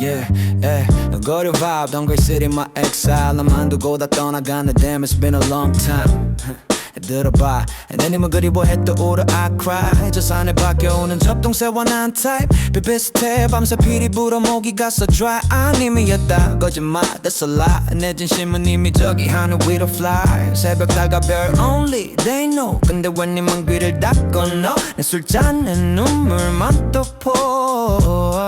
Yeah, yeah. 너 거려 vibe, don't great city, my exile. 나만 두고 다 떠나가는 damn, it's been a long time. 들어봐. 내님은 그리워했던 오르 I cry. 저 산에 바뀌어오는 접동새와 난 type. 비비슷해. 밤새 피리 불어 목이 가서 dry. 아님이었다. 거짓말 that's a lie. 내 진심은 이미 저기 하늘 위로 fly. 새벽 달과 별 only they know. 근데 왜 님은 귀를 닫고 너내 술잔에 눈물만 yeah, yeah.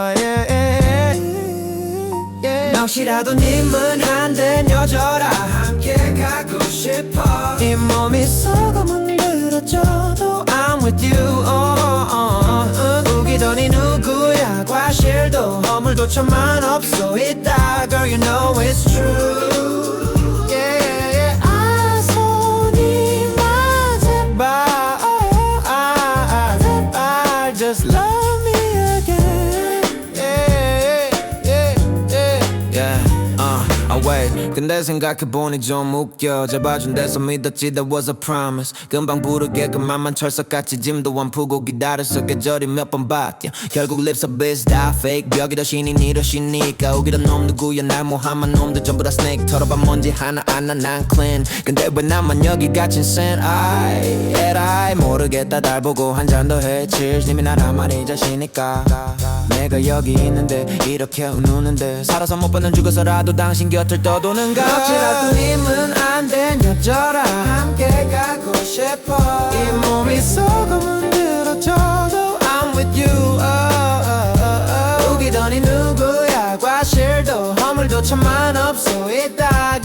혹시라도 님은 한대 여져라 함께 가고 싶어. 이 몸이 썩어 만들어져도 I'm with you oh, oh, oh. 우기더니 누구야? 과실도 허물도 천만 없어. 있다 Girl you know it's true. Just love 근데 생각해보니 좀 웃겨. 잡아준 데서 믿었지 that was a promise. 금방 부르게 그만만 철석같이 짐도 안 푸고 기다렸어 계절이 몇 번 바뀌어. 결국 lip service 다 fake. 벽이 더 신이 니더 신니까. 우기던 놈 누구야? 날 모함한 놈들 전부 다 snake. 털어봐 먼지 하나 안나 난 clean. 근데 왜 나만 여기 갇힌 sen I 에라이 모르겠다. 날 보고 한 잔 더 해 cheers 님이 나란 말이 자시니까 내가 여기 있는데 이렇게 우는데 살아서 못 받는 죽어서라도 당신 곁을 떠도는가? 혹시라도 님은 안된 여자라 함께 가고 싶어. 이 몸이 썩어 문드러져도 I'm with you. oh, oh, oh, oh. 누구야? 과실도 허물도 천만 없어 있다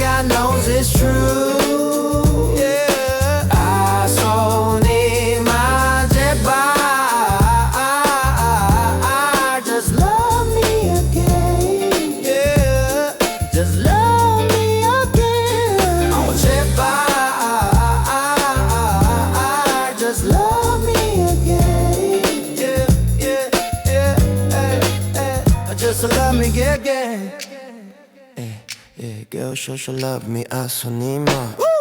love me again yeah, yeah, yeah, yeah, yeah. Just love me again yeah, yeah, girl, show, show love me 아 손이 막